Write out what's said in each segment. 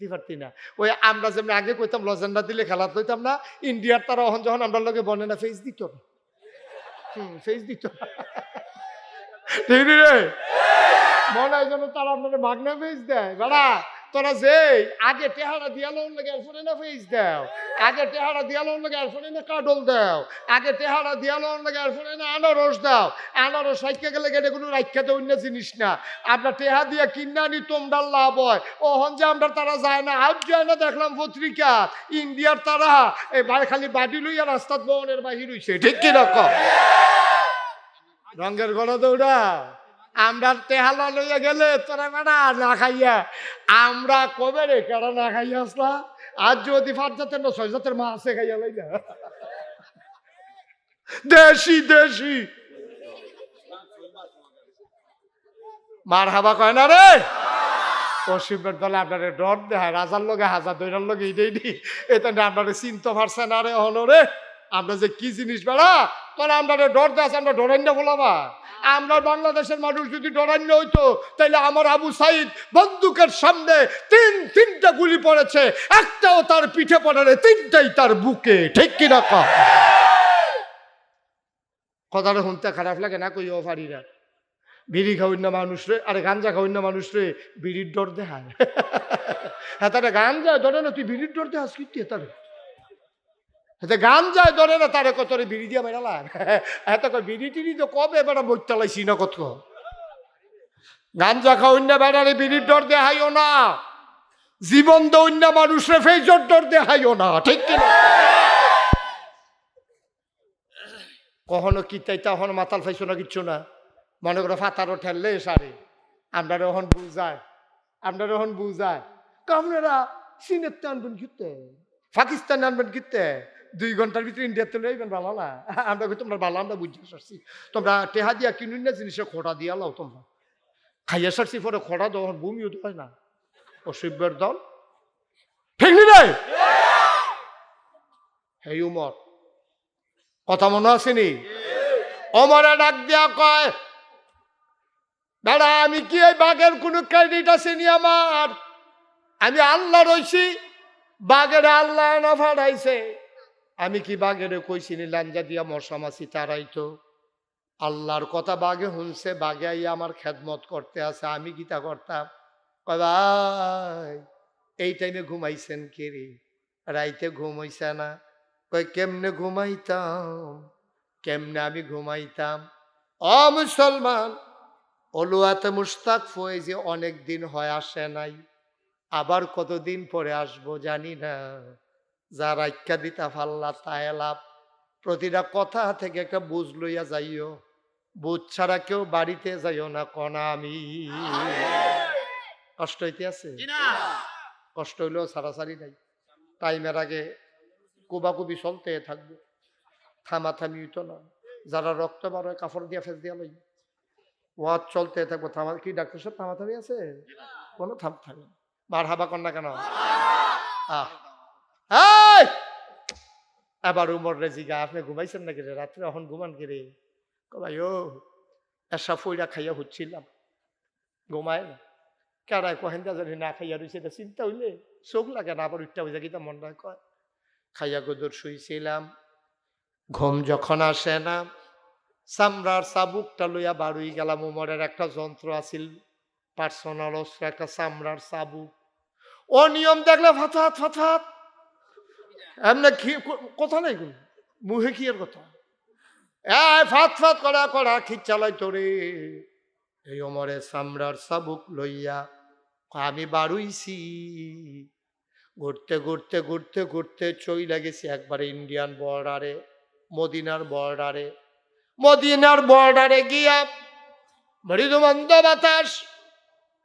দিতে না। ওই আমরা যেমন আগে কইতাম লজেন্ডা দিলে খেলা কইতাম না, ইন্ডিয়ার তারা অহন যখন আমরা লগে বনে না ফেস দিত না। হুম ফেস দিত না। ঠিক রে? মনে হয় যেন তারা আপনাদের মাগনা ফেস দেয়। বাড়া তোরা যে আগে টেহারা দিয়ালোর লাগে এরপরে না ফেস দাও। আগে টেহারা দিয়ালোর লাগে এরপরে না কাডল দাও। আগে টেহারা দিয়ালোর লাগে এরপরে না আনারস দাও। আনারস রাইখা গেলে গেলে কোনো রাইখা তো অন্য জিনিস না। আমরা টেহা দিয়া কিনা নি, তোমরা লাভ হয়। ওহন যে আমরা তারা যায় না, আজ যায় না দেখলাম পত্রিকা। ইন্ডিয়ার তারা, এই খালি বাড়ি লইয়া রাস্তাত বহনের বাহির হইছে। ঠিক কি রকম রঙের গণ দৌড়া। আমরা তেহালা লইয়া গেলে তোরা বেড়া না খাইয়া। আমরা কবে রে কেডা না খাইয়া আসলা? আজ যদি পাঁচ জাতের না ছয় জাতের মা আছে খাইয়া লইয়া দেশি দেশি। মার হাবা কয় না রে? পশ্চিমের দলে আপনারে ডর দেখায়, রাজার লগে হাজার দৈরার লগে এইটাই নি এটা আপনারে চিনতে পারছে না রে হনরে আমরা যে কি জিনিস বেড়া? তোরা আমরা ডর দেয় আমরা ডরান্য বলাবা। আমরা বাংলাদেশের মানুষ যদি ডরান্য হইতো তাহলে আমার আবু সাইদ বন্দুকের সামনে তিন, তিনটা গুলি পড়েছে, একটাও তার পিঠে পড়ে তিনটাই তার বুকে। ঠিক কিনা কম কথাটা শুনতে খারাপ লাগে না কইও পারি না বিড়ি খাওয়াই না মানুষ রে, আরে গাঞ্জা খাওয়াই না মানুষ রে, বিড়ির ডর দেখায়। হ্যাঁ তারে গাঞ্জা ধরে না, তুই বিড়ির ডর দেখাস কি তারে হাতে গান যায় ধরে না, তারে কত বিড়ি দিয়া বেড়ালা? এত বিড়ি টিড়ি তো কবে বেড়া বইতালাইছি না কত? গাঞ্জা খাওয়াই না বেড়ারে বিড়ির ডর দেখাইও না। জীবন দৈন্য মানুষরে ফেজর ডর দেখাইও না, ঠিক কিনা? কখনো কি তাই তখন মাতাল ফাইছো না কিচ্ছু না? মনে করো ফাতারও ঠেললে সারে। আমরা রহন বুঝায় আমরা রহন বুঝায়। চীনের তো আনবেন কিতে পাকিস্তান আনবেন কিতে দুই ঘণ্টার ভিতরে ইন্ডিয়াতে লইবেন ভালো না আমরা তোমরা ভালো আমরা বুঝতে পারছি তোমরা টেহা দিয়া কিনুন না জিনিসে খোটা দিয়া লাও তোমরা। খাইয়া সারছি, পরে দেওয়ার বমিও তো হয় না। অসভ্যের দল। ঠিক রে হেই উমর, কথা মনে আসেনি অমরে ডাক দিয়া কয় দাদা আমি কি এই বাঘের কোনো ক্রেডিট আসেনি আমার? আমি আল্লাহ রইছি, বাঘের আল্লাহ না ফাড়াইছে। আমি কি বাঘের কইছিনি লাঞ্জা দিয়া মশা মাছি তারাইতো আল্লাহর কথা বাঘে শুনছে, বাঘে আইয়া আমার খেদমত করতে আছে, আমি গীতা করতাম। ভাই, এই টাইমে ঘুমাইছেন কে রে? রাইতে ঘুম হইছে না? কয়, কেমনে ঘুমাইতাম? কেমনে আমি ঘুমাইতাম? অ, মুসলমান অলুয়াতে মুস্তাক ফয়ে যে অনেক দিন হয়, আসে নাই। আবার কতদিন পরে আসব জানি না। যা রাইকা দিতা ফাল্লা তাই লাভ। প্রতিটা কথা থেকে একটা বুঝ লইয়া যাইও। বুঝ ছাড়া কেউ বাড়িতে যাইও না কনা আমি। কষ্ট হইতে আছে কষ্ট হইলেও সারাসারি নাই। টাইমের আগে কোবাকুবি চলতে থাকবে। থামাথামি হইতো না। যারা রক্ত বার হয় কাপড় দিয়া ফেস দিয়া লই ওয়াজ চলতে থাকব থামা কি ডাক্তার সাহেব থামাথামি আছে? কোনো থাম থাকে। মার হাবা না কেন? আহ। এই! এবার উমর রেজিগা আপনি ঘুমাইছেন নাকি রে? রাত্রে এখন ঘুমান কি রে? ভাই ও এসা ফইরা খাইয়া হচ্ছিলাম ঘুমায় না। কেডায় কহেন জানি না খাইয়া রয়েছে এটা চিন্তা হইলে চোখ লাগে না, আবার উঠতে হয়ে গীতা মনটা কয়। খাইয়া গোদর শুইছিলাম। ঘুম যখন আসে না, চামড়ার চাবুকটা লইয়া বাড়ুই গেলাম। উমরের একটা যন্ত্র আছিল পার্সোনাল অস্ত্র, একটা চামড়ার চাবুক। অনিয়ম নিয়ম দেখলে ফাথাত ফাথাত এমনি কি কথা নাই কোন? মুহে কি এর কথা? এ ফাত ফাত করা করা খিচালাই তোরে। এই অমরে চামড়ার চাবুক লইয়া আমি বাড়ুইছি। ঘুরতে ঘুরতে ঘুরতে ঘুরতে চই লাগেছি একবারে ইন্ডিয়ান বর্ডারে, মদিনার বর্ডারে। মদিনার বর্ডারে গিয়া মৃদুমন্দ বাতাস,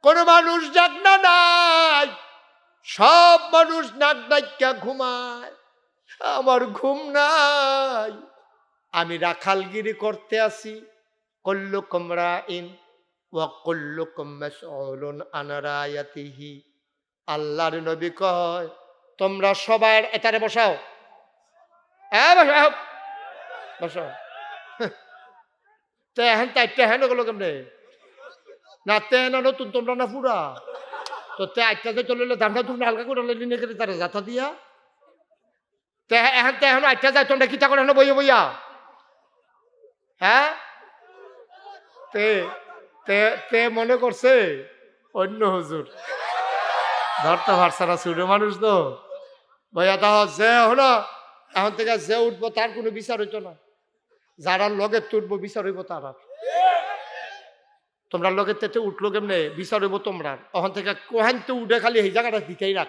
কোন মানুষ জাগনা নাই, সব মানুষ নাক ডাক্কা ঘুমায়। আমার ঘুম নাই। আমি রাখালগিরি করতে আসি। কল্লু কমরা ইন ওয়া কল্লু কম্মাসউলুন আনারায়াতিহি আল্লাহর নবী কয়, তোমরা সবাই এটারে বসাও। হ্যাঁ বসাও। বসাও। তেহেন তাই তেহেন গেল কেমনে? না তেহেন নতুন তোমরা না পুরা। তো তে আটটাতে চলে দামটা তুমি হালকা করে নিয়ে তারা যাতা দিয়া। তে এখন তে এখন আটটা যায় তোমরা কিতা করে এখন বইয়া বইয়া? হ্যাঁ? তে তে তে মনে করছে? অন্য হুজুর। ধরতে পারছে না, ছোট মানুষ তো। ভাইয়া তাহ যে হলো, এখন থেকে যে উঠবো তার কোনো বিচার হইতো না। যারা লগে তুটবো, বিচার হইব তার তোমরা লগে তেতে উঠল কেমনে? বিচার হইব তোমরা ওখান থেকে কোহান তো উঠে খালি এই জায়গাটা দিতেই রাখ।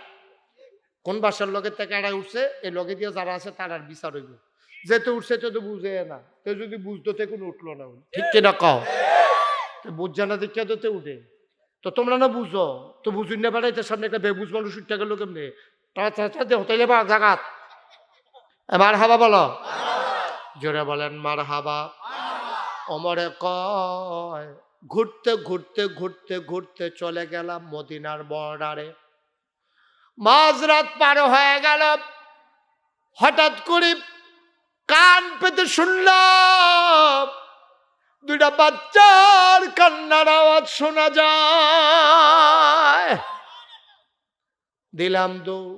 কোন বাসার লগে থেকে এরা উঠছে, এই লগে দিয়ে যারা আছে তার আর বিচার হইব। যেতে উঠছে তো বুঝে না তো যদি বুঝতো তে কোনো উঠল না ঠিক কিনা কও? বুঝছে না দেখে তো তে উঠে। তো তোমরা না বুঝো? তো বুঝুন না বেড়াইতে সামনে একটা বেবুজ মানুষ উঠতে গেল কেমনে? হোটেলে বা জাগাত। মার হাবা বলো। জোরে বলেন মার হাবা অমরে কয়, ঘুরতে ঘুরতে ঘুরতে ঘুরতে চলে গেলাম মদিনার বর্ডারে। মাঝরাত পার হয়ে গেল। হঠাৎ করে কান পেতে শুনলাম, দুইটা বাচ্চার কান্নার আওয়াজ শোনা যায়। দিলাম দৌড়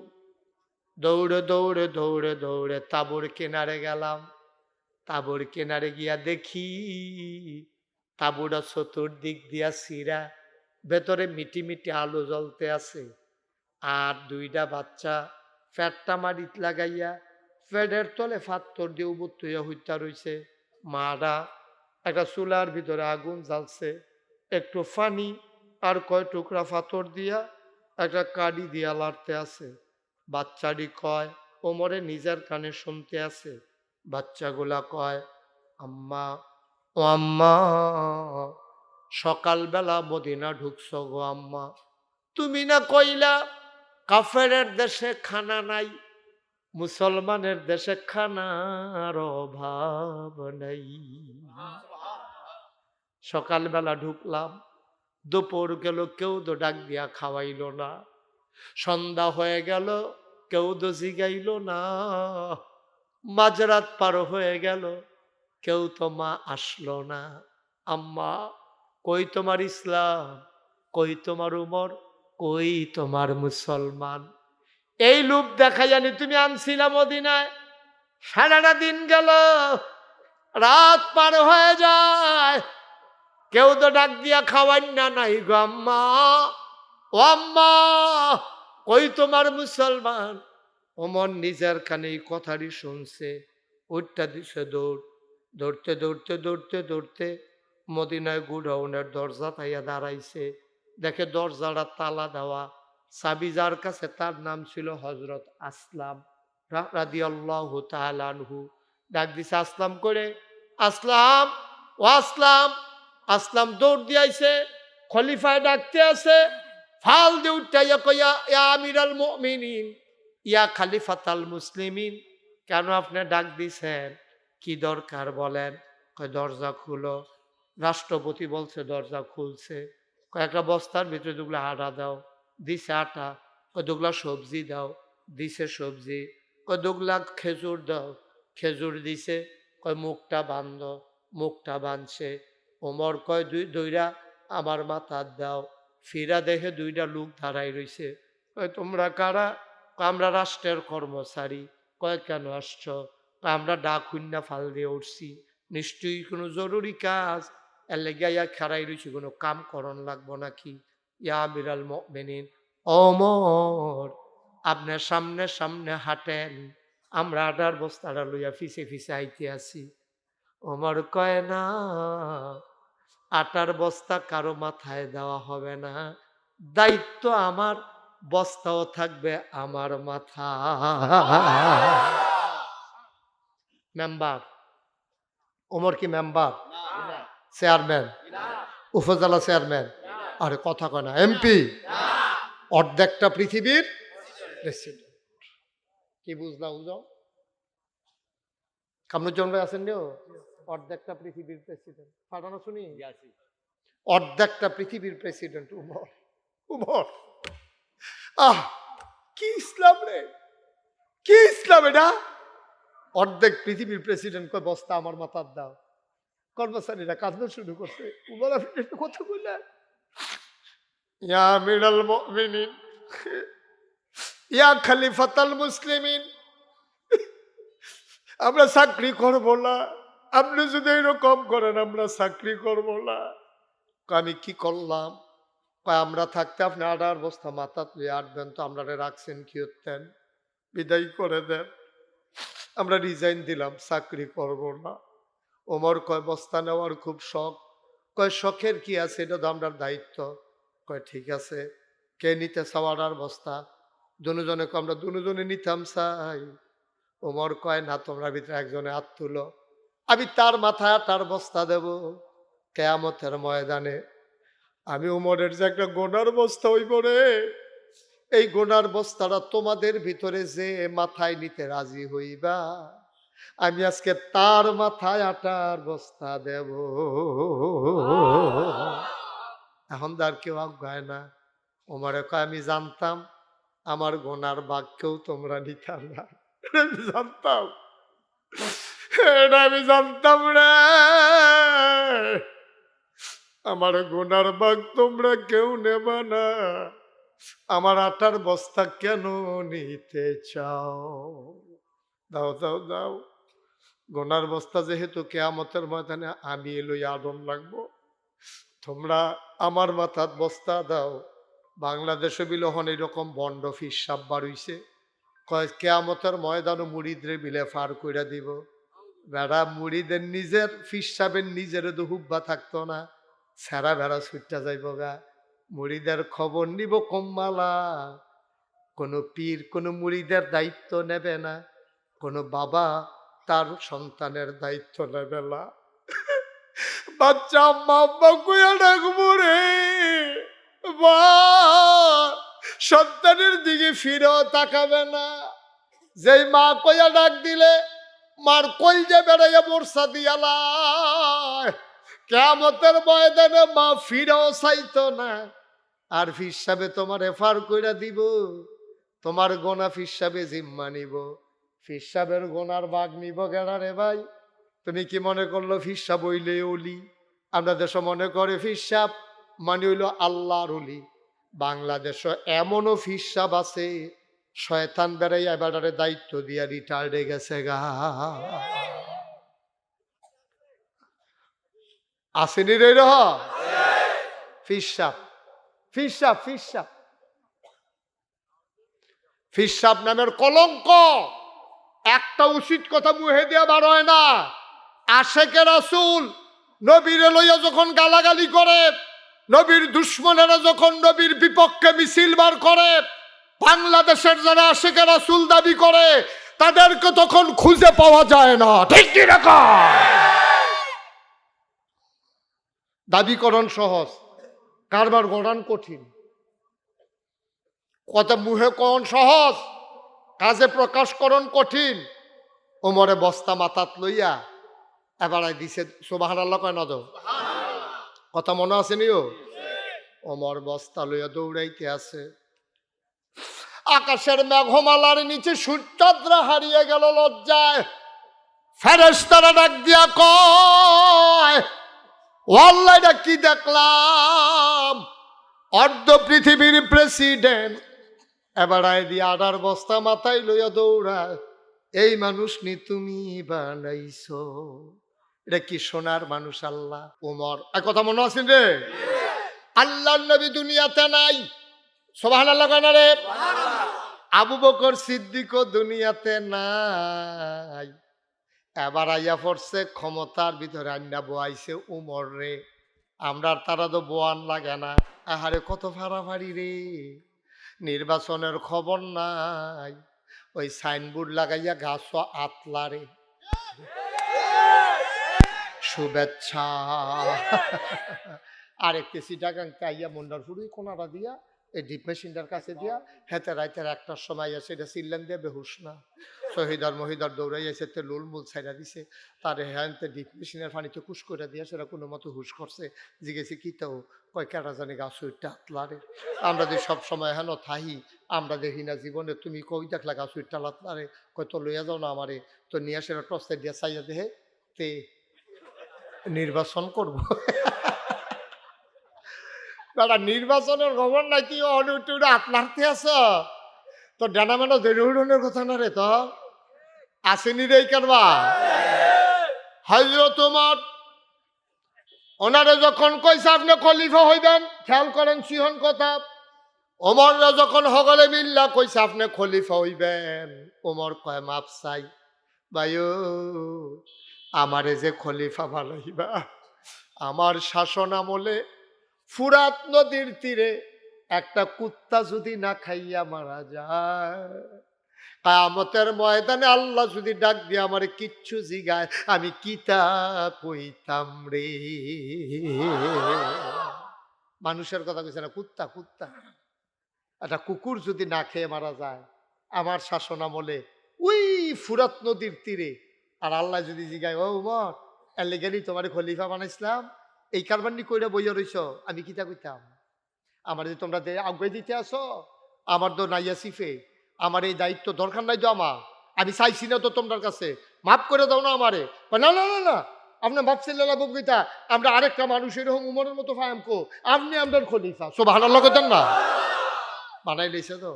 দৌড়ে দৌড়ে দৌড়ে দৌড়ে তাবুর কিনারে গেলাম। তাবুর কিনারে গিয়া দেখি তাবুটা চতুর্দিক দিয়া সিরা ভেতরে মিটি মিটি আলো জ্বলতে আছে। আর দুইটা বাচ্চা ফ্যাটটা মারিত লাগাইয়া ফ্যাটের তলে ফাত্তর দিয়ে উবুত হইয়া হইতা রইছে। মারা একটা চুলার ভিতরে আগুন জ্বালছে। একটু ফানি আর কয় টুকরা ফাতর দিয়া একটা কাডি দিয়া লাড়তে আছে। বাচ্চাটি কয়, ওমরে নিজের কানে শুনতে আছে। বাচ্চাগুলা কয়, আম্মা, ও আম্মা, সকালবেলা মদিনা ঢুকছ গো আম্মা। তুমি না কইলা কাফেরের দেশে খানা নাই, মুসলমানের দেশে খানার অভাব নাই। সকালবেলা ঢুকলাম, দুপুর গেল, কেউ তো ডাক দিয়া খাওয়াইল না। সন্ধ্যা হয়ে গেল, কেউ তো জিগাইল না। মাঝরাত পার হয়ে গেল, কেউ তো মা আসলো না। আম্মা, কই তোমার ইসলাম? কই তোমার উমর? কই তোমার মুসলমান? এই লোভ দেখা জানি তুমি আনছিলাম মদিনায়। সারাটা দিন গেল, রাত পার হয়ে যায়। কেউ তো ডাক দিয়া খাওয়ান না নাই গো আম্মা। ও আম্মা, কই তোমার মুসলমান? ওমর নিজের কানে এই কথাটি শুনছে। উঠটা দিছে দৌড়। দৌড়তে দৌড়তে দৌড়তে দৌড়তে মদিনায় গুডাউনের দরজা তাইয়া দাঁড়াইছে। দেখে দরজাটা তালা দেওয়া। সাবি যার কাছে তার নাম ছিল হজরত আসলাম ডাক দিছে, আসলাম করে আসলাম, ও আসলাম। আসলাম দৌড় দিয়াইছে খলিফায় ডাকতে আছে। ফাল দিয়ে উঠতে ইয়া কইয়া, ইয়া আমিরাল মুমিনিন। ইয়া খালিফাতাল মুসলিমিন। কেন আপনি ডাক দিছেন? কি দরকার বলেন? দরজা খুলো। রাষ্ট্রপতি বলছে, দরজা খুলছে। কয়েকটা বস্তার ভিতরে দুগুলা আটা দাও, দিছে আটা কয় দুগুলা সবজি দাও, দিছে সবজি কয় দুগুলা খেজুর দাও, খেজুর দিছে, কয় মুখটা বান্ধ, মুখটা বাঁধছে ওমর কয় দুই, দুইরা আমার মাথার দাও, ফিরা দেখে দুইটা লোক দাঁড়াই রইছে, কয়, তোমরা কারা? আমরা রাষ্ট্রের কর্মচারী, কয়, কেন আসছ? আমরা ডাক ফাল দিয়ে উঠছি, নিশ্চয়ই কোনো জরুরি কাজ এর লেগে খেরাই রয়েছি কোনো কাম করণ লাগবো নাকি? ইয়া বিরাল মেনিন অমর আপনার সামনে সামনে হাঁটেন, আমরা আটার বস্তাটা লইয়া ফিসে ফিসে আইতে আছি। ওমর কয় না, আটার বস্তা কারও মাথায় দেওয়া হবে না, দায়িত্ব আমার, বস্তাও থাকবে আমার মাথা মেম্বার, ওমর কি মেম্বার? চেয়ারম্যান, উপজেলা চেয়ারম্যান। আরে কথা কয় না, এমপি। অর্ধেকটা পৃথিবীর প্রেসিডেন্ট কি বুঝলা বুঝাও কামরুজ্জামান ভাই আছেন নিও অর্ধেকটা পৃথিবীর প্রেসিডেন্ট পাঠানো শুনি? অর্ধেকটা পৃথিবীর প্রেসিডেন্ট উমর। উমর। আহ, কি ইসলাম রে? কি ইসলাম এটা? অর্ধেক পৃথিবীর প্রেসিডেন্ট কয় বস্তা আমার মাথার দাও। কর্মচারীরা কাঁদতে শুরু করছে। উমর একটু কথা বললেন। ইয়া আমিরাল মুমিনিন, ইয়া খলিফাতাল মুসলিমিন, আমরা চাকরি করব না। আপনি যদি এরকম করেন, আমরা চাকরি করব না। আমি কি করলাম? আমরা থাকতে আপনি আডার বস্তা মাথা তুলে আটবেন তো আমরা রাখছেন, কি হতেন বিদায় করে দেন। আমরা রিজাইন দিলাম, চাকরি করব না। ওমর কয়, বস্তা নেওয়ার খুব শখ। কয়, শখের কি আছে? এটা তো আমরা দায়িত্ব। কয়, ঠিক আছে। কে নিতে চাওয়ার বস্তা? দুজনে আমরা দুজনে নিতাম চাই। ওমর কয়, না, তোমরা ভিতরে একজনে হাত তুলো। আমি তার মাথায় তার বস্তা দেব কেয়ামতের ময়দানে। আমি উমরের যে একটা গোনার বস্তা হইব রে। এই গোনার বস্তাটা তোমাদের ভিতরে যে মাথায় নিতে রাজি হইবা। আমি আজকে তার মাথায় আটার বস্তা দেব। এখন তো আর কেউ আজ্ঞায় না। ওমরে কয়, আমি জানতাম আমার গোনার বাক্যও তোমরা নিতাম না। জানতাম। এটা আমি জানতাম রে। আমার গোনার বাঘ তোমরা কেউ নেবা না। আমার আটার বস্তা কেন নিতে চাও? দাও দাও দাও। গোনার বস্তা যেহেতু কেয়ামতের ময়দানে আমি লই আদম লাগবো, তোমরা আমার মাথাত বস্তা দাও। বাংলাদেশে বিলহন এরকম বন্ড ফিসাব বাড়ইছে কয়, কেয়ামতের ময়দানও মুড়িদরে বিলে ফার কইরা দিব। বেড়া মুড়িদের নিজের ফিসাবের নিজের তো হুব্বা থাকতো না। সেরা ভেড়া ছুটটা যাইব গা। মুড়িদের খবর নিব কম্মালা কোনো পীর, কোনো মুড়িদের দায়িত্ব নেবে না। কোনো বাবা তার সন্তানের দায়িত্ব নেবে না। বাচ্চা কুয়া ডাকবো রে। সন্তানের দিকে ফিরেও তাকাবে না। যেই মা কইয়া ডাক দিলে, মার কই যে বেড়াইয়া বর্ষা দিয়ালা কেমতের ময়দানে মা ফিরেও চাইতো না। আর ফিসাবে তোমার এফার কইরা দিব, তোমার গোনা ফিসাবে জিম্মা নিব। ফিসাবের গোনার বাঘ নিব গেড়া রে ভাই? তুমি কি মনে করল ফিসাব হইলে অলি? আমরা দেশ মনে করে ফিসাব মানে হইল আল্লাহর অলি। বাংলাদেশে এমনও ফিসাব আছে, শয়তান বেড়াই এবারে দায়িত্ব দিয়া রিটায়ার্ডে গেছে গা। আসেনি রে রহ? ফিসাব ফিসাব ফিসাব ফিসাব নামের কলঙ্ক। একটা উচিত কথা মুহে দেওয়া বার হয় না। আশেকে রাসুল নবীর লইয়া যখন গালাগালি করে, নবীর দুশ্মনেরা যখন নবীর বিপক্ষে মিছিল বার করে, বাংলাদেশের যারা আশেকে রাসুল দাবি করে, তাদেরকে তখন খুঁজে পাওয়া যায় না। ঠিক রকম? দাবিকরণ সহজ, কারবার গড়ান কঠিন। কথা মুহে কন সহজ? কাজে প্রকাশকরণ কঠিন। ওমরে বস্তা মাথাত লইয়া এবার দিছে সোবাহার আল্লাহ কয় না কথা মনে আছে নিও ওমর বস্তা লইয়া দৌড়াইতে আছে। আকাশের মেঘমালার নিচে সূর্যদ্রা হারিয়ে গেল লজ্জায়। ফেরেস্তারা ডাক দিয়া কয় ওয়াল্লাইটা কি দেখলাম? অর্ধ পৃথিবীর প্রেসিডেন্ট এবার আয় দিয়ে আডার বস্তা মাথায় লইয়া দৌড়ায়। এই মানুষ নি তুমি বানাইছো। এটা কি সোনার মানুষ আল্লাহ? ওমর এক কথা মনে আছেন রে? আল্লাহ নবী দুনিয়াতে নাই। সোবাহান আল্লাহ কেন রে? আবু বকর সিদ্দিকও দুনিয়াতে নাই। এবার আইয়া পড়ছে, ক্ষমতার ভিতরে আন্না বোয়াইছে উমর রে। আমরা তারা তো বোয়ান লাগে না। আহারে কত ফাড়াফাড়ি রে। নির্বাচনের খবর নাই। ওই সাইনবোর্ড লাগাইয়া গাছ আতলারে শুভেচ্ছা। আরেকটি সিটাগাংকে মুন্ডার মন্ডার ফুড়ি কোনারা দিয়া এই ডিপ মেশিনটার কাছে দিয়া হেতে রাইতের একটার সময় আছে, এটা সিল্লান দিয়ে বেহুশ না। শহীদার মহিদার দৌড়াই এসে তে লুল মুল ছাইরা দিছে। তার হ্যান্তে ডিপ মেশিনের পানিতে কুশ করে দিয়া সেটা কোনো মতো হুশ করছে। জিজ্ঞেসি কি তো, কয় কেটা জানি গাছ উইটটা আতলারে আমরা যে সব সময় হেন থাহি, আমরা দেখি না জীবনে, তুমি কই দেখলা গাছ উইটটা লাতলারে কয় তো লইয়া যাও না আমারে, তো নিয়ে আসে টসে দিয়া চাইয়া দেহে, তে নির্বাচন করব। বেটা নির্বাচনের খবর তুই অনুটুরে আপনারতে আছ? তো ডানা মেনা জরুরনের কথা না রে তো? আসেনি রে কারবা হজরত তোমার ওনারে যখন কইছে আপনি খলিফা হইবেন, খেয়াল করেন সিহন কথা। ওমররা যখন হগলে মিল্লা কইছে আপনি খলিফা হইবেন ওমর কয়, মাপ চাই, ভাইও আমারে যে খলিফা ভালো হইবা, আমার শাসন আমলে ফুরাত নদীর তীরে একটা কুত্তা যদি না খাইয়া মারা যায় কামতের ময়দানে আল্লাহ যদি ডাক দিয়ে আমার কিচ্ছু জিগায়, আমি কিতা কইতাম রে? মানুষের কথা কইছে না, কুত্তা কুত্তা। একটা কুকুর যদি না খেয়ে মারা যায়, আমার শাসন আমলে ওই ফুরাত নদীর তীরে, আর আল্লাহ যদি জিগায়, ও উমর, এর লেগেনি তোমার খলিফা বানাইছিলাম এই কারবানি কইরা বইয়া রইছ, আমি কিতা কইতাম? আমার যে তোমরা দে আগে দিতে আসো, আমার তো নাইয়া সিফে আমার এই দায়িত্ব দরকার নাই তো আমার। আমি চাইছি না তো তোমার কাছে, মাফ করে দাও না আমারে। না না না না আপনি ভাবছেন লালা বকবিতা আমরা আরেকটা মানুষ এরকম উমরের মতো ফায়াম কো, আপনি আমাদের খলিফা। সব হানার লগতেন না? বানাই লইছে তো।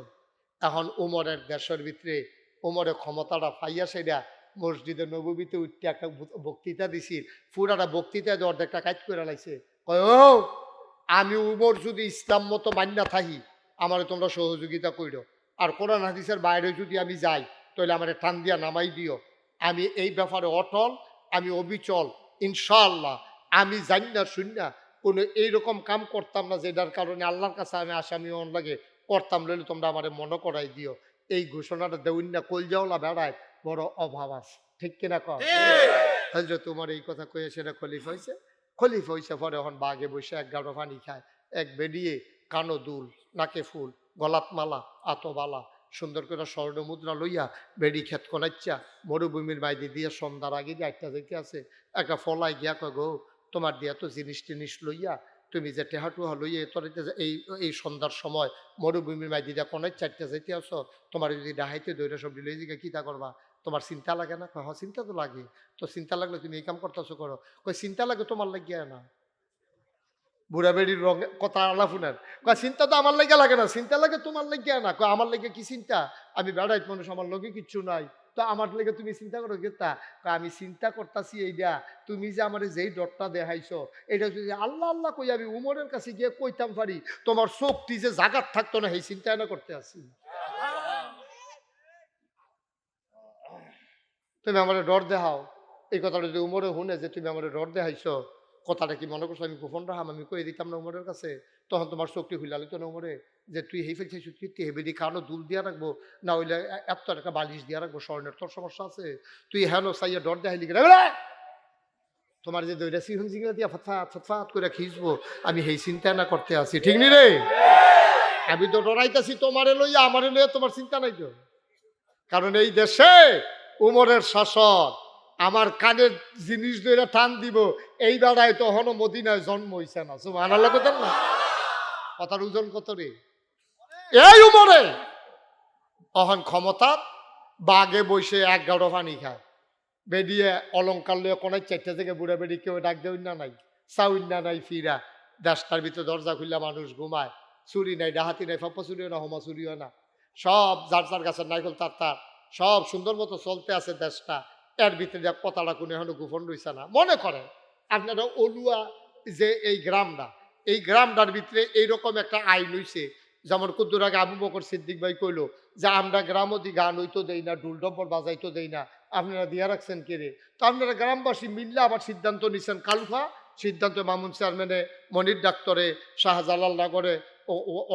এখন উমরের দেশের ভিতরে উমরের ক্ষমতাটা পাইয়া সেটা মসজিদে নবীতে উঠতে একটা বক্তৃতা দিছি, পুরাটা বক্তৃতা দিয়ে অর্ধেকটা কাজ করে লাইছে। কয়, ও, আমি উমর যদি ইসলাম মতো মান্যা থাকি, আমার তোমরা সহযোগিতা কইরো। আর কোরআন হাদিসের বাইরে যদি আমি যাই, তাহলে আমার টান দিয়া নামাই দিও। আমি এই ব্যাপারে অটল, আমি অবিচল, ইনশাআল্লাহ। আমি জানি না, শুনি না, কোনো এইরকম কাম করতাম না যেটার কারণে আল্লাহর কাছে আমি আসামি অন লাগে, করতাম লইলে তোমরা আমার মনে করাই দিও। এই ঘোষণাটা দেউন না কল যাওলা বেড়ায় বড় অভাব আছে। ঠিক কিনা হজরত তোমার এই কথা কয়ে সেটা খলিফ হয়েছে খলিফ হয়েছে পরে এখন বাঘে বসে এক গাঢ় পানি খায় এক বেরিয়ে কানো দুল নাকে ফুল গলাত মালা আতবালা সুন্দর করে স্বর্ণ মুদ্রা লইয়া বেড়ি খেত কোনাচ্চা মরুভূমির বাইরে দিয়ে সন্ধ্যার আগে যে একটা যেতে আছে। একটা ফলাই গিয়া কয় গো তোমার দিয়া তো জিনিস টিনিস লইয়া তুমি যে টেহাটুহা লইয়া তোর এই এই সন্ধ্যার সময় মরুভূমির মাই দিয়া কোনায় চারটা যেতে আসো তোমার যদি ডাহাইতে দৈরা সব লই দিকে কিতা করবা? তোমার চিন্তা লাগে না? কয়, হ চিন্তা তো লাগে তো চিন্তা লাগলে তুমি এই কাম করতেছো করো কই চিন্তা লাগে তোমার লাগিয়া না। বুড়া বেড়ির রঙ কথা আলাফুনের কয় চিন্তা তো আমার লাগে লাগে না। চিন্তা লাগে তোমার লাগিয়া না। কয় আমার লাগে কি চিন্তা? আমি বেড়াইত মানুষ আমার লগে কিচ্ছু নাই। তো আমার লেগে তুমি চিন্তা করো গেতা আমি চিন্তা করতেছি এইটা তুমি যে আমার যেই ডরটা দেখাইছো এটা যদি আল্লাহ আল্লাহ কই আমি উমরের কাছে গিয়ে কইতাম পারি তোমার চোখটি যে জাগাত থাকতো না সেই চিন্তা না করতে আসি। তুমি আমার ডর দেখাও। এই কথাটা যদি উমরে শুনে যে তুমি আমার ডর দেখাইছো, কথাটা কি মনে করছ আমি গোপন রাখাম? আমি কই দিতাম না উমরের কাছে? তখন তোমার চোখটি হুইলালি তো না উমরে, যে তুই হেই ফেলছিস, তুই হেবে দি কানো দুল দিয়া রাখব? না হইলে এত টাকা বালিশ দিয়া রাখব, স্বর্ণের তোর সমস্যা আছে? তুই হেন সাইয়া ডর রে তোমার যে দইটা সিহন জিঙ্গা দিয়া ফতফাত ফতফাত করে খিঁচবো আমি সেই চিন্তা না করতে আছি, ঠিক নি রে? আমি তো ডরাইতাছি, তোমারে লইয়া, আমারে লইয়া তোমার চিন্তা নাই তো। কারণ এই দেশে উমরের শাসন। আমার কানের জিনিস ধরে টান দিব এই বেড়ায় তখন মদিনায় জন্ম হইছে না। সুমান আল্লাহ না? কথার ওজন কত রে? এই উমরে! অহন ক্ষমতা, বাগে বসে এক গাড়ো পানি খায় বেরিয়ে অলঙ্কার লয়ে কোনায় চারটা থেকে বুড়া বেড়ি কেউ ডাক দেউন না নাই চাউন না নাই, ফিরা। দেশটার ভিতরে দরজা খুললে মানুষ ঘুমায়। চুরি নাই, ডাহাতি নাই, ফাপ্পা চুরিও না, হোমা চুরিও না। সব যার যার গাছের নাইকল তার তার। সব সুন্দর মতো চলতে আছে দেশটা। এর ভিতরে কথাটা কোনো এখনও গোপন রইছে না। মনে করেন, আপনারা অলুয়া যে এই গ্রামটা, এই গ্রামটার ভিতরে এইরকম একটা আইন হইছে। যেমন কুদ্দুর আগে আবু বকর সিদ্দিক ভাই কইলো যে, আমরা গ্রামদি গান হইতো দেই না ডুল ডব্বর বাজাইতো দেই না। আপনারা দিয়া রাখছেন কে রে? তো আপনারা গ্রামবাসী মিললে আবার সিদ্ধান্ত নিছেন কালুফা। সিদ্ধান্ত মামুন চেয়ারম্যানে, মনির ডাক্তরে, শাহজালাল নগরে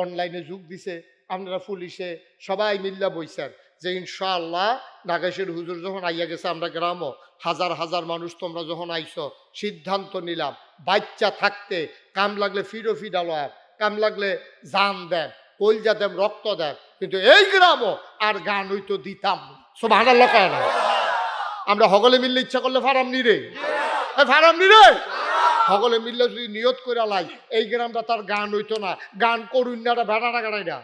অনলাইনে যোগ দিছে। আপনারা পুলিশে সবাই মিল্লা বইছেন। যে ইনশাআল্লাহ নাগেশের হুজুর যখন আইয়া গেছে, আমরা গ্রামও, হাজার হাজার মানুষ তোমরা যখন আইছো, সিদ্ধান্ত নিলাম, বাচ্চা থাকতে কাম লাগলে ফিরো ফিডালো কাম লাগলে জান দেন, কলজা দেন, রক্ত দেন, কিন্তু এই গ্রামও আর গান হইতো দিতাম সব হানার লোক না? আমরা হগলে মিললে ইচ্ছা করলে ফারাম নি রে এ ফারাম নি রে সকলে মিললে যদি নিয়ত করে লাই, এই গ্রামটা তার গান হইতো না। গান করুন না ভেড়াটা কাটাইটা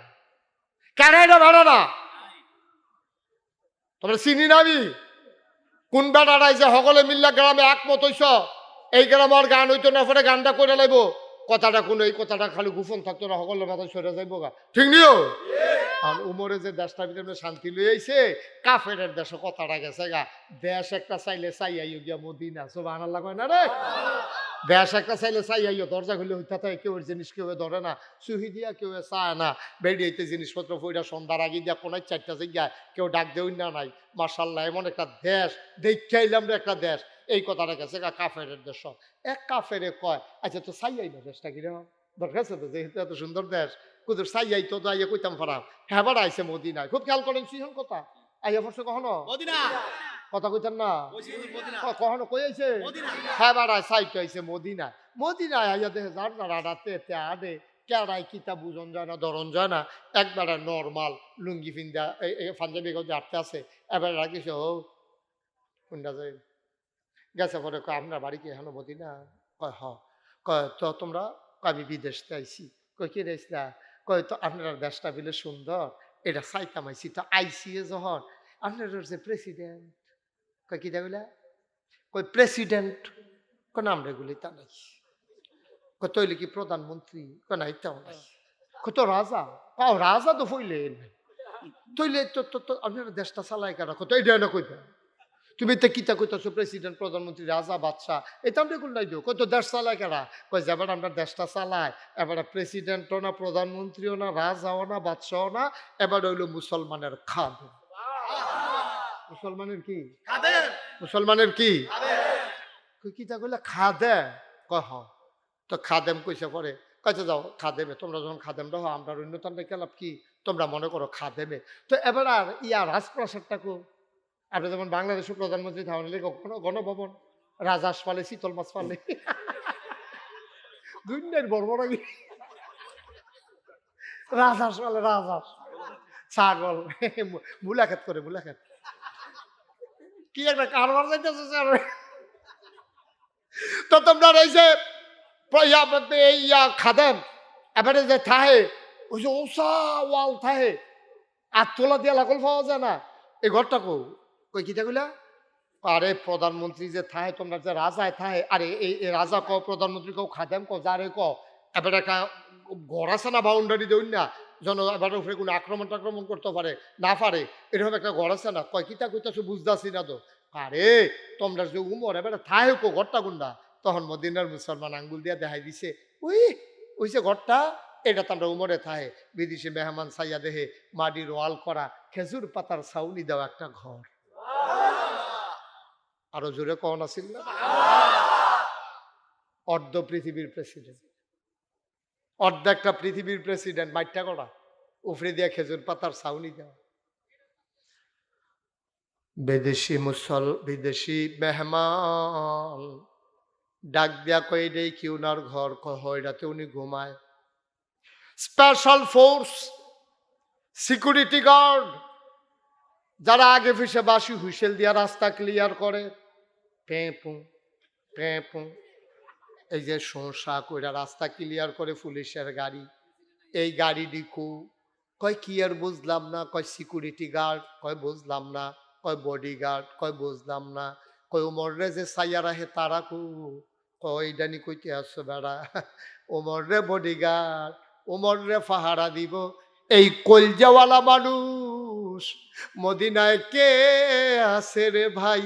কাটাইটা ভেড়াটা তোমরা চিনি না আমি কোন বেড়াটাই যে সকলে মিললে গ্রামে একমত হইছ? এই গ্রাম আর গান হইতো না, পরে গানটা করে লাইব। কথাটা কোনো, এই কথাটা খালি গোপন থাকতো না, সকলের মাথায় সরে যাইব গা। ঠিক নিও? আর উমরে যে দেশটা ভিতরে শান্তি লই আইছে কাফের দেশে কথাটা গেছে গা। দেশ একটা চাইলে চাই আইও গিয়া মদিনা সব আনার লাগবে না রে? দেশ একটা চাইলে চাই আইও দরজা খুলে হইতে থাকে কেউ জিনিস কেউ ধরে না। চুহি দিয়া কেউ চায় না। বেরিয়েতে জিনিসপত্র ফইরা সন্ধ্যার আগে দিয়া কোনায় চারটা জায়গায় কেউ ডাক দেউন না নাই। মার্শাল্লাহ এমন একটা দেশ। দেখতে আইলাম একটা দেশ। এই কথাটা গেছে কাফের দেশ। এক কাফেরে কয় আচ্ছা তো চাই আই না দেশটা কিরম দরকার আছে তো, যেহেতু এত সুন্দর দেশ, কুদুর আই, তো আইয়া কইতাম ফারাম। হ্যাঁ আইসে মদিনায়। খুব খেয়াল করেন সিহন কথা? আইয়া পড়ছে কখনো? মদিনা কথা কইতেন না? কইছি কখনো কই আইছে মদিনা। হ্যাঁ বাড়ায় সাইট আইছে মদিনায় মদিনায় আইয়া দেখে যার না রাডাতে তে আডে কেড়াই কিতা বুঝন যায় না ধরন যায় না। একবারে নর্মাল লুঙ্গি ফিন্দা পাঞ্জাবি গঞ্জে আটতে আছে এবার রাখিস ও কোনটা যায় গেছে পরে কয় আপনার বাড়ি কি এখনও মদিনা? কয় হ। কয় তো তোমরা আমি বিদেশ আইছি। কয় কি রেসলা কয় তো আপনার দেশটা বিলে সুন্দর। এটা চাইতাম আইছি তো আইসি যখন। আপনার যে প্রেসিডেন্ট কয় কি দেবিলা কই প্রেসিডেন্ট কো নাম রেগুলি তা নাই। কো তৈলে কি প্রধানমন্ত্রী কো নাই তাও নাই। কো তো রাজা? কাও রাজা তো ফইলেন তৈলে তো তো তো, আপনার দেশটা চালায় কারা? কত এটা না কইতে তুমি তো কিতা কইতাছো প্রেসিডেন্ট প্রধানমন্ত্রী, রাজা, বাদশাহ? এটা আমরা কোন নাই দিও। কত দেশ চালায় কারা? কই যাবার আমরা দেশটা চালায় এবার প্রেসিডেন্টও না, প্রধানমন্ত্রীও না, রাজাও না বাদশাহও না, এবার হইল মুসলমানের খাদ। মুসলমানের কি? মুসলমানের কি? কিতা কইলা? খাদে। কয় হ। তো খাদেম কইছে পরে কইতে যাও খাদেমে। তোমরা যখন খাদেম রহ আমরা অন্যতমটা কেলাপ কি? তোমরা মনে করো খাদেমে। তো এবার আর ইয়া রাজপ্রাসাদটা কো? আপনি যেমন বাংলাদেশের প্রধানমন্ত্রী থাকেন কোনো গণভবন? রাজাস পালে শীতল মাছ পালে। বড় বড় রাজাস পালে রাজাস ছাগল। মুলাখাত করে মুলাখাত কি একটা কারবার যাইতেছে, স্যার? তো তোমরা এই যে এই ইয়া খাদেন এবারে যে থাহে, ওই যে ওসা ওয়াল থাহে, আর তোলা দিয়া লাকল পাওয়া যায় না। এই ঘরটা কো কই কিতা কইলা? আরে প্রধানমন্ত্রী যে থাহে, তোমরা যে রাজায় থাহে, আরে এই এই রাজা কও, প্রধানমন্ত্রী কও, খাদেম কও, যারে কও এবারে একটা ঘর না বাউন্ডারি দেউন না যেন এবার উপরে কোনো আক্রমণ টাক্রমণ করতে পারে, না পারে, এরকম একটা ঘর আছে না? কয়, কিতা কইতাছো বুঝদাছি না তো। আরে, তোমরা যে উমর, এবারে থাহে কো ঘরটা গুন্ডা। তখন মদিনার মুসলমান আঙ্গুল দিয়া দেখাই দিছে ওই ওই যে ঘরটা, এটা তো আমরা উমরে থাহে বিদেশি মেহমান সাইয়া দেহে মাটির ওয়াল করা, খেজুর পাতার ছাউনি দেওয়া একটা ঘর। আরও জোরে কখন আসিল না? অর্ধ পৃথিবীর প্রেসিডেন্ট অর্ধেকটা পৃথিবীর প্রেসিডেন্ট মাইটটা করা। উফরে দিয়া খেজুর পাতার ছাউনি দেওয়া। বিদেশি মুসল, বিদেশি মেহমান। ডাক দিয়া কই দেই কি উনার ঘর কয়টাতে উনি ঘুমায়। স্পেশাল ফোর্স সিকিউরিটি গার্ড যারা আগে ফিসে বাসি হুইসেল দিয়া রাস্তা ক্লিয়ার করে। পেঁপু পেঁপু এই যে সংসা কইরা রাস্তা ক্লিয়ার করে পুলিশের গাড়ি, এই গাড়ি ডিকু, কয় কি আর বুঝলাম না, কয় সিকিউরিটি গার্ড কয় বুঝলাম না, কয় বডি গার্ড কয় বুঝলাম না, কয় উমররে যে সাইয়ারা হে তারা কু, কয় ডানি কইতে আসছো বেড়া উমররে বডি গার্ড উমররে ফাহারা দিব, এই কলজাওয়ালা মানুষ মদিনায় কে আছে রে ভাই?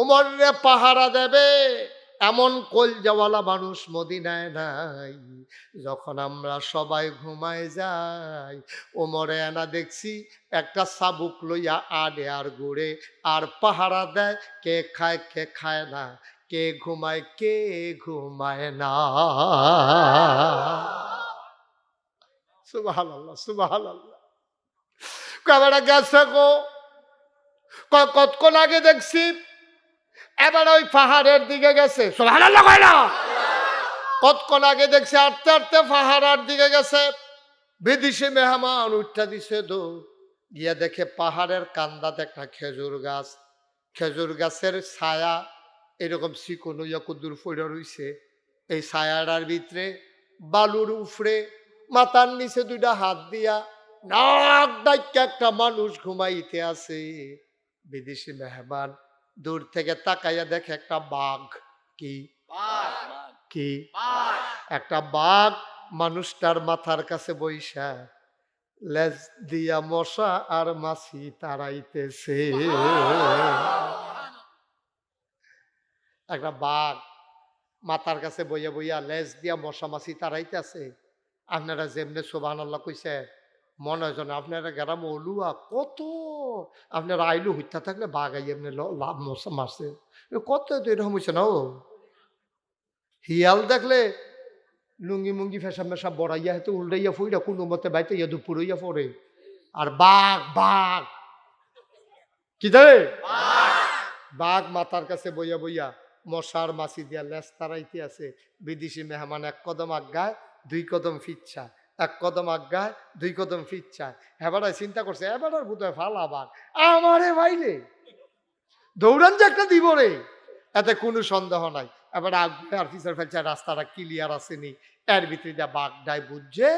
উমররে পাহারা দেবে এমন কলজাওয়ালা মানুষ মদিনায় নাই। যখন আমরা সবাই ঘুমায় যাই, ওমরে এনা দেখছি একটা সাবুক লইয়া আডে আর ঘুরে, আর পাহারা দেয়, কে খায় কে খায় না, কে ঘুমায় কে ঘুমায় না। সুবাহ আল্লাহ সুবাহ আল্লাহ কাবেরা গেছে গো। কতক্ষণ আগে দেখছি এবার ওই পাহাড়ের দিকে গেছে। কতক্ষণ আগে দেখছি আটতে আটতে পাহাড়ার দিকে গেছে। বিদেশি মেহমান উঠা দিছে দো গিয়া দেখে পাহাড়ের কান্দাতে একটা খেজুর গাছ। খেজুর গাছের ছায়া এরকম চিকন ইয়া কুদুর পড়ে রইছে। এই ছায়াটার ভিতরে বালুর উফরে মাথার নিচে দুইটা হাত দিয়া নাক ডাইকা একটা মানুষ ঘুমাইতে আছে। বিদেশি মেহমান দূর থেকে তাকাইয়া দেখে একটা বাঘ। কি? কি? একটা বাঘ মানুষটার মাথার কাছে বৈশা লেজ দিয়া মশা আর মাছি তাড়াইতেছে একটা বাঘ মাথার কাছে বইয়া বইয়া লেজ দিয়া মশা মাছি তাড়াইতেছে আপনারা যেমনে সোবান আল্লাহ কইছে মনে হয় যেন আপনারা গ্রাম অলুয়া কত, আপনারা আইলু হইতা থাকলে বাঘ আই এমনি লাভ মারছে। কত তো এরকম হয়েছে না ও? হিয়াল দেখলে লুঙ্গি মুঙ্গি ফেসা মেশা বড়াইয়া হেতু উল্টাইয়া ফুইরা কোনো মতে বাইতে ইয়া দুপুরইয়া পড়ে। আর বাঘ বাঘ! কি দে বাঘ মাথার কাছে বইয়া বইয়া মশার মাছি দিয়া লেস তারাইতে আছে। বিদেশি মেহমান এক কদম আজ্ঞায় দুই কদম ফিচ্ছা। এক কদম আজ্ঞায় দুই কদম ফিচ্ছা হেবারায় চিন্তা করছে, এবার বোধহয় ফালা বাঘ আমারে ভাইলে, দৌড়ান যে একটা দিব রে। এতে কোনো সন্দেহ নাই। এবার আর ফিচার ফেলছে, রাস্তাটা ক্লিয়ার আসেনি এর ভিতরে যা বাঘডায় বুঝছে,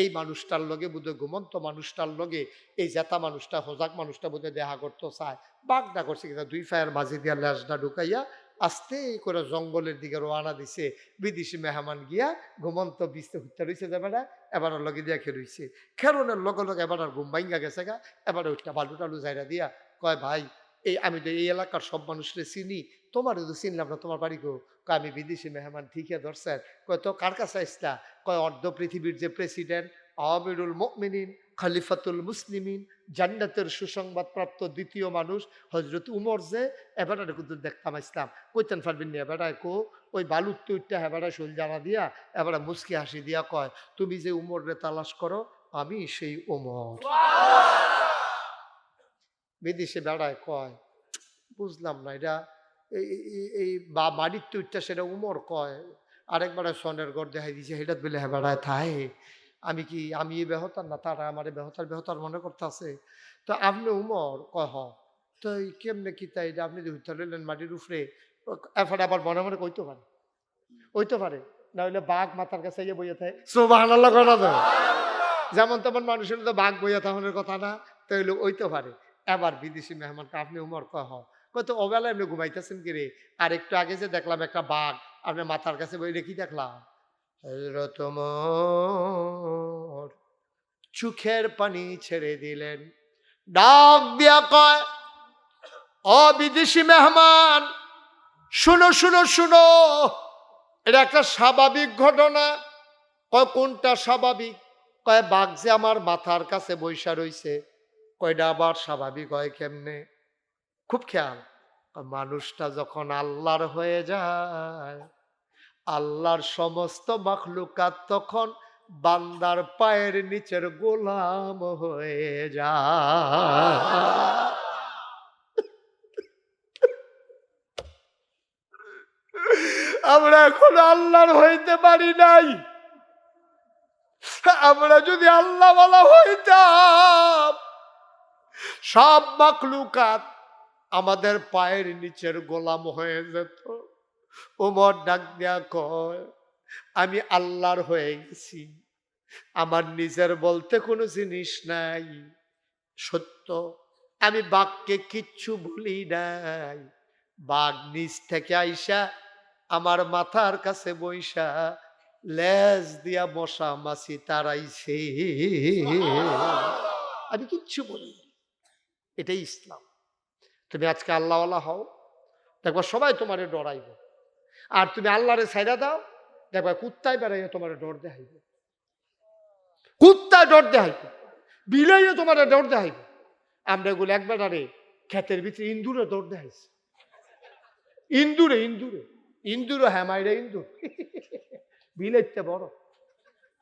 এই মানুষটার লগে বুধে ঘুমন্ত মানুষটার লগে, এই জেতা মানুষটা, হোজাক মানুষটা বুধে দেখা করতে চায়। বাঘডা করছে কিনা দুই ফায়ার মাঝে দিয়া ল্যাসটা ঢুকাইয়া আস্তে করে জঙ্গলের দিকে রওনা দিছে। বিদেশি মেহমান গিয়া ঘুমন্ত বিস্তে হত্যা রয়েছে যাবেনা এবার লগে দিয়া খেয়ে রইছে। খেরনের লগে লগে এবার ঘুম ভাঙ্গা গেছে গা। এবার ওইটা বালু টালু জায়গা দিয়া কয়, ভাই, এই আমি তো এই এলাকার সব মানুষরে চিনি। তোমার তো চিনলাম না, তোমার বাড়ি গো কয়, আমি বিদেশি মেহমান, ঠিকই ধরছেন। কয়, তো কার কাছে আসতা কয়, অর্ধ পৃথিবীর যে প্রেসিডেন্ট আমিরুল মুমিনিন খলিফাতুল মুসলিমিন জান্নাতের সুসংবাদ প্রাপ্ত দ্বিতীয় মানুষ হজরত উমর যে এবারে কিন্তু দেখতাম ইসলাম। কইতেন পারবেন না এবারে কো ওই বালুর তুইটা এবারে শৈল জানা দিয়া এবারে মুসকি হাসি দিয়া কয় তুমি যে উমর রে তালাশ করো আমি সেই উমর। বিদেশে বেড়ায় কয় বুঝলাম না এটা এই বা বাড়ির তুইটা সেটা উমর কয়। আরেকবারে সনের গড় দেখাই দিছে হেটাত বলে হ্যাঁ বেড়ায় থাই আমি কি, আমি বেহতার না, তারা আমার বেহতার বেহতার মনে করতে আছে তো আপনি উমর, কয় হ। তো কেমনে কি তাই আপনি যে হইতে লইলেন মাটির উপরে এফারে আবার মনে মনে কইতে পারে। কইতে পারে। না হইলে বাঘ মাথার কাছে গিয়ে বইয়া থাকে। সোবাহ আল্লাহ করা যেমন তেমন মানুষের তো বাঘ বইয়া থাকানোর কথা না তো হইলে ওইতে পারে। এবার বিদেশি মেহমানকে আপনি উমর, কয় হ। কত ওবেলা এমনি ঘুমাইতেছেন কি রে? আর একটু আগে যে দেখলাম একটা বাঘ আপনার মাথার কাছে বইলে কি দেখলাম? ওমর চোখের পানি ছেড়ে দিলেন। ডাক দিয়া কয় বিদেশি মেহমান, শুনো শুনো শুনো, এটা একটা স্বাভাবিক ঘটনা। কয়, কোনটা স্বাভাবিক? কয়, বাঘ যে আমার মাথার কাছে বৈশা রইছে, কয়টা আবার স্বাভাবিক হয় কেমনে? খুব খেয়াল, মানুষটা যখন আল্লাহর হয়ে যায় আল্লাহর সমস্ত মাখলুকাত তখন বান্দার পায়ের নিচের গোলাম হয়ে যা আমরা এখন আল্লাহর হইতে পারি নাই। আমরা যদি আল্লাহ বলা হইতাম, সব মাকলুকাত আমাদের পায়ের নিচের গোলাম হয়ে যেত। ওমর ডাক দেয়া কয়, আমি আল্লাহর হয়ে গেছি। আমার নিজের বলতে কোনো জিনিস নাই। সত্য, আমি বাঘকে কিচ্ছু ভুলি নাই। বাঘ নিজ থেকে আইসা আমার মাথার কাছে বইসা লেজ দিয়া মশা মাছি তারাইছে আমি কিচ্ছু বলি। এটাই ইসলাম। তুমি আজকে আল্লাহওয়ালা হও, দেখবা সবাই তোমারে ডরাইব। আর তুমি আল্লাহরে ছাইরা দাও, দেখবা কুত্তায় বেড়াইয়া তোমারে ডর দেখাইবে। কুত্তায় ডর দেখাইবে, বিলাইয়া তোমারে ডর দেখাইবে। আমরা এগুলো একবার আরে ক্ষেতের ভিতরে ইন্দুরে ডর দেখাইছে। ইন্দুরে ইন্দুরে। ইন্দুরও হ্যাঁ মাইরা ইন্দুর। বিলাইতে বড়।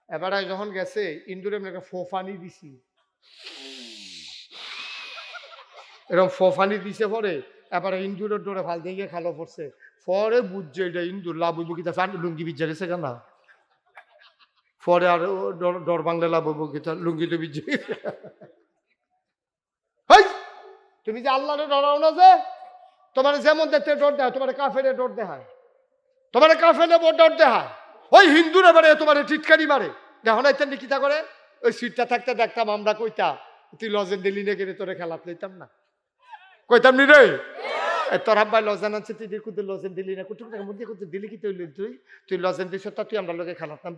এবার যখন গেছে, ইন্দুরে আমি একটা ফোফানি দিছি। এরকম ফোফানি দিছে পরে, এবার ইন্দুরের ডোরে ফাল দিয়ে খালো পড়ছে। পরে বুঝছে এটা ইন্দুর, লাভ হইব কিতা লুঙ্গি বিজ্জা গেছে কেন? পরে আর ডর- বাংলা লাভ হইব কিতা লুঙ্গি তো বিজ্জে তুমি যে আল্লাহরে ডরাও না যে, তোমার যেমন দেখতে ডর দেয়, তোমার কাফেরে ডর দেখায়। তোমার কাফেরে ডর দেখায়। ওই হিন্দুরা মারে, তোমার টিটকারি মারে। দেখো না ইত্যাদি কিতা করে? ওই সিটটা থাকতে দেখতাম আমরা কইতা, তুই লজেন দিলি না কেন তোরে খেলাত লইতাম না। কইতাম নি রে? তোর আব্বাই লজেন আনছে তুই দিলি না। কুটুম মুদি কুদে দিলি কি তুই তুই তুই লজেন দিছ তা তুই আমরা লোকে খেলাতাম